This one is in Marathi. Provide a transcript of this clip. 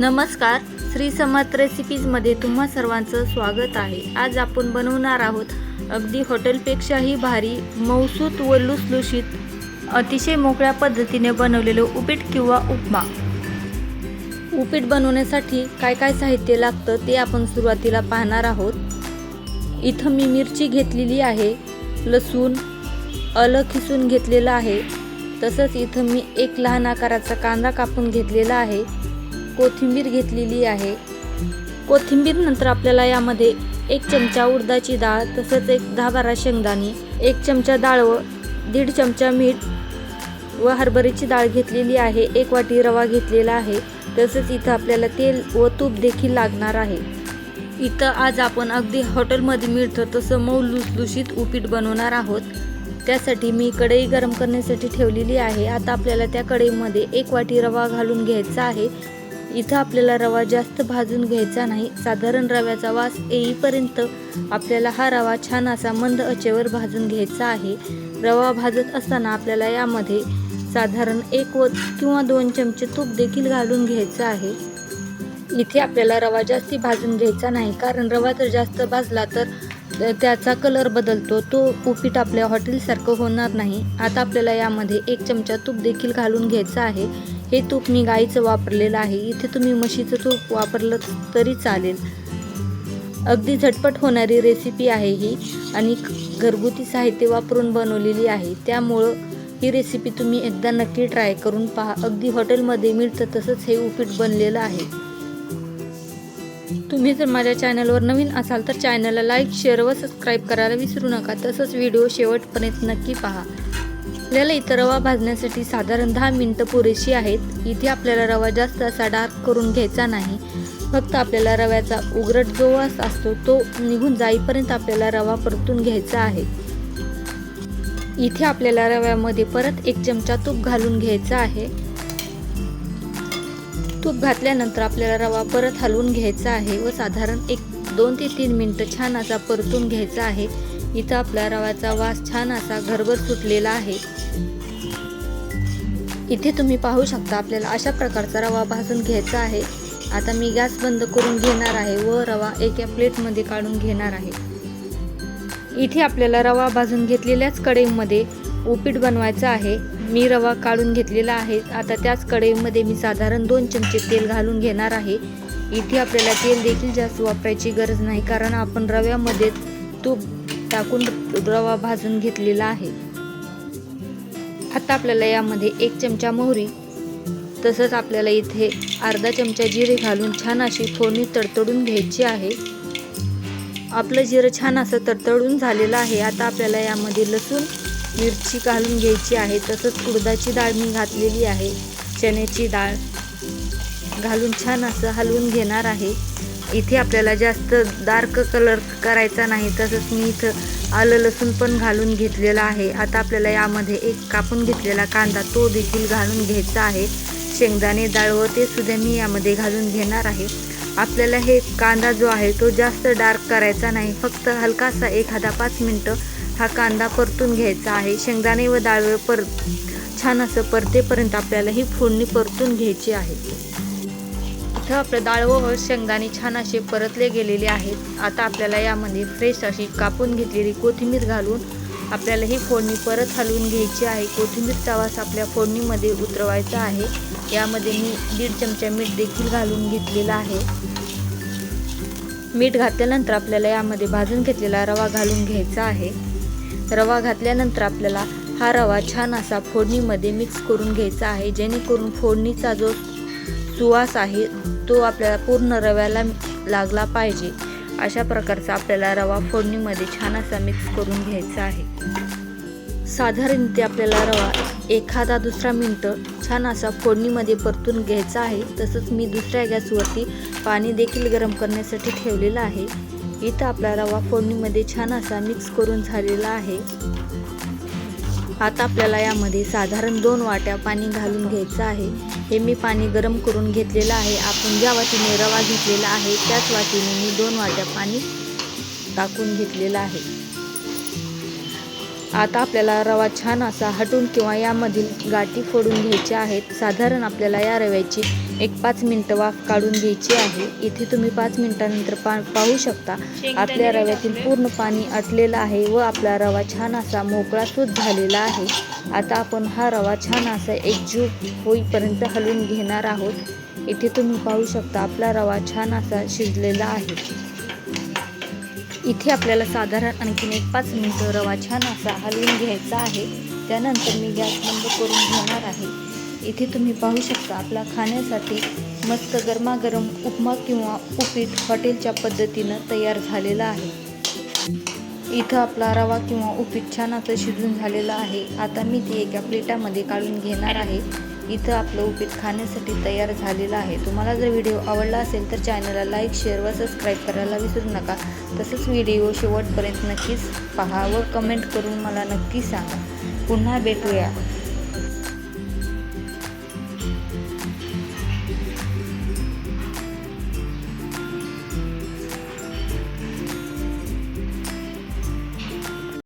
नमस्कार श्री समर्थ रेसिपीजमध्ये तुम्हा सर्वांचं स्वागत आहे. आज आपण बनवणार आहोत अगदी हॉटेलपेक्षाही भारी मौसूत व लुसलुशीत अतिशय मोकळ्या पद्धतीने बनवलेलं उपीट किंवा उपमा. उपीट बनवण्यासाठी काय काय साहित्य लागतं ते आपण सुरुवातीला पाहणार आहोत. इथं मी मिरची घेतलेली आहे लसूण अलं खिसून घेतलेलं आहे. तसंच इथं मी एक लहान आकाराचा कांदा कापून घेतलेला आहे. कोथिंबीर घेतलेली आहे. कोथिंबीर नंतर आपल्याला यामध्ये एक चमचा उडदाची डाळ तसंच एक दहा बारा शेंगदाणे एक चमचा डाळ व दीड चमचा मीठ व हरभऱ्याची डाळ घेतलेली आहे. एक वाटी रवा घेतलेला आहे. तसंच इथं आपल्याला तेल व तूप देखील लागणार आहे. इथं आज आपण अगदी हॉटेलमध्ये मिळतं तसं मऊ लुसलुशीत उपीट बनवणार आहोत. त्यासाठी मी कढई गरम करण्यासाठी ठेवलेली आहे. आता आपल्याला त्या कढईमध्ये एक वाटी रवा घालून घ्यायचा आहे. इथं आपल्याला रवा जास्त भाजून घ्यायचा नाही. साधारण रव्याचा वास येईपर्यंत आपल्याला हा रवा छान असा मंद आचेवर भाजून घ्यायचा आहे. रवा भाजत असताना आपल्याला यामध्ये साधारण एक व किंवा दोन चमचे तूप देखील घालून घ्यायचं आहे. इथे आपल्याला रवा जास्ती भाजून घ्यायचा नाही. कारण रवा जर जास्त भाजला तर त्याचा कलर बदलतो. तो उपीट आपल्या हॉटेलसारखं होणार नाही. आता आपल्याला यामध्ये एक चमचा तूप देखील घालून घ्यायचा आहे. हे तूप मी गाईचं वापरलेलं आहे. इथे तुम्ही म्हशीचं तूप वापरलं तरी चालेल. अगदी झटपट होणारी रेसिपी आहे ही आणि घरगुती साहित्य वापरून बनवलेली आहे. त्यामुळं ही रेसिपी तुम्ही एकदा नक्की ट्राय करून पहा. अगदी हॉटेलमध्ये मिळतं तसंच हे उपीट बनलेलं आहे. तुम्ही जर माझ्या चॅनलवर नवीन असाल तर चॅनलला लाईक शेअर व सबस्क्राईब करायला विसरू नका. तसंच व्हिडिओ शेवटपर्यंत नक्की पहा. आपल्याला इथं रवा भाजण्यासाठी साधारण दहा मिनटं पुरेशी आहेत. इथे आपल्याला रवा जास्त असा डार्क करून घ्यायचा नाही. फक्त आपल्याला रव्याचा उघरट जो वास असतो तो निघून जाईपर्यंत आपल्याला रवा परतून घ्यायचा आहे. इथे आपल्याला रव्यामध्ये परत एक चमचा तूप घालून घ्यायचा आहे. तूप घातल्यानंतर आपल्याला रवा परत हलवून घ्यायचा आहे व साधारण एक दोन ते तीन मिनटं छान असा परतून घ्यायचा आहे. इथं आपल्या रव्याचा वास छान असा घरभर सुटलेला आहे. इथे तुम्ही पाहू शकता आपल्याला अशा प्रकारचा रवा भाजून घ्यायचा आहे. आता मी गॅस बंद करून घेणार आहे व रवा एका प्लेटमध्ये काढून घेणार आहे. इथे आपल्याला रवा भाजून घेतलेल्याच कढईमध्ये उपीट बनवायचं आहे. मी रवा काढून घेतलेला आहे. आता त्याच कढईमध्ये मी साधारण दोन चमचे तेल घालून घेणार आहे. इथे आपल्याला तेल देखील जास्त वापरायची गरज नाही कारण आपण रव्यामध्ये तूप टाकून रवा भाजून घेतलेला आहे. आता आपल्याला यामध्ये एक चमचा मोहरी तसंच आपल्याला इथे अर्धा चमचा जिरे घालून छान अशी फोडणी तडतडून घ्यायची आहे. आपलं जिरं छान असं तडतडून झालेलं आहे. आता आपल्याला यामध्ये लसूण मिरची घालून घ्यायची आहे. तसंच उडदाची डाळ मी घातलेली आहे. चण्याची डाळ घालून छान असं हलवून घेणार आहे. इथे आपल्याला जास्त डार्क कलर करायचा नाही. तसंच मी इथं आलं लसूण पण घालून घेतलेला आहे. आता आपल्याला यामध्ये एक कापून घेतलेला कांदा तो देखील घालून घ्यायचा आहे. शेंगदाणे डाळ व ते सुद्धा मी यामध्ये घालून घेणार आहे. आपल्याला हे कांदा जो आहे तो जास्त डार्क करायचा नाही. फक्त हलकासा एखादा पाच मिनटं हा कांदा परतून घ्यायचा आहे. शेंगदाणे व डाळ पर छान असं परतेपर्यंत आपल्याला ही फोडणी परतून घ्यायची आहे. इथं आपलं डाळ व शेंगदाणे छान असे परतले गेलेले आहेत. आता आपल्याला यामध्ये फ्रेश अशी कापून घेतलेली कोथिंबीर घालून आपल्याला ही फोडणी परत हलवून घ्यायची आहे. कोथिंबीरचा वास आपल्या फोडणीमध्ये उतरवायचा आहे. यामध्ये मी दीड चमचा मीठ देखील घालून घेतलेला आहे. मीठ घातल्यानंतर आपल्याला यामध्ये भाजून घेतलेला रवा घालून घ्यायचा आहे. रवा घातल्यानंतर आपल्याला हा रवा छान असा फोडणीमध्ये मिक्स करून घ्यायचा आहे. जेणेकरून फोडणीचा जो सुवास आहे तो आपल्याला पूर्ण रव्याला लागला पाहिजे. अशा प्रकारचा आपल्याला रवा फोडणीमध्ये छान असा मिक्स करून घ्यायचा आहे. साधारणते आपल्याला रवा एखादा दुसरा मिनटं छान असा फोडणीमध्ये परतून घ्यायचा आहे. तसंच मी दुसऱ्या गॅसवरती पाणी देखील गरम करण्यासाठी ठेवलेलं आहे. इथं आपला रवा फोडणीमध्ये छान असा मिक्स करून झालेला आहे. आता आपल्याला यामध्ये साधारण दोन वाट्या पाणी घालून घ्यायचं आहे. हे मी पाणी गरम करून घेतलेलं आहे. आपण ज्या वाटीने रवा घेतलेला आहे त्याच वाटीने मी दोन वाट्या पाणी टाकून घेतलेलं आहे. आता आपल्याला रवा छान असा हटून किंवा यामधील गाठी फोडून घ्यायच्या आहेत. साधारण आपल्याला या रव्याची एक पाच मिनटं वाफ काढून घ्यायची आहे. इथे तुम्ही पाच मिनटानंतर पा पाहू शकता. आपल्या रव्यातील पूर्ण पाणी आटलेलं आहे व आपला रवा छान असा मोकळा सूत झालेला आहे. आता आपण हा रवा छान असा एकजीव होईपर्यंत हलवून घेणार आहोत. इथे तुम्ही पाहू शकता आपला रवा छान असा शिजलेला आहे. इथे आपल्याला साधारण आणखीन एक पाच मिनटं रवा छान असा हलवून घ्यायचा आहे. त्यानंतर मी गॅस बंद करून घेणार आहे. इथे तुम्ही पाहू शकता आपला खाण्यासाठी मस्त गरमागरम उपमा किंवा उपीट हॉटेलच्या पद्धतीनं तयार झालेला आहे. इथं आपला रवा किंवा उपीट छान असं शिजून झालेलं आहे. आता मी ते एका प्लेटामध्ये काढून घेणार आहे. इथं आपलं उपीट खाण्यासाठी तयार झालेलं आहे. तुम्हाला जर व्हिडिओ आवडला असेल तर चॅनलला लाईक शेअर व सबस्क्राईब करायला विसरू नका. तसंच व्हिडिओ शेवटपर्यंत नक्कीच पहा व कमेंट करून मला नक्की सांगा. पुन्हा भेटूया.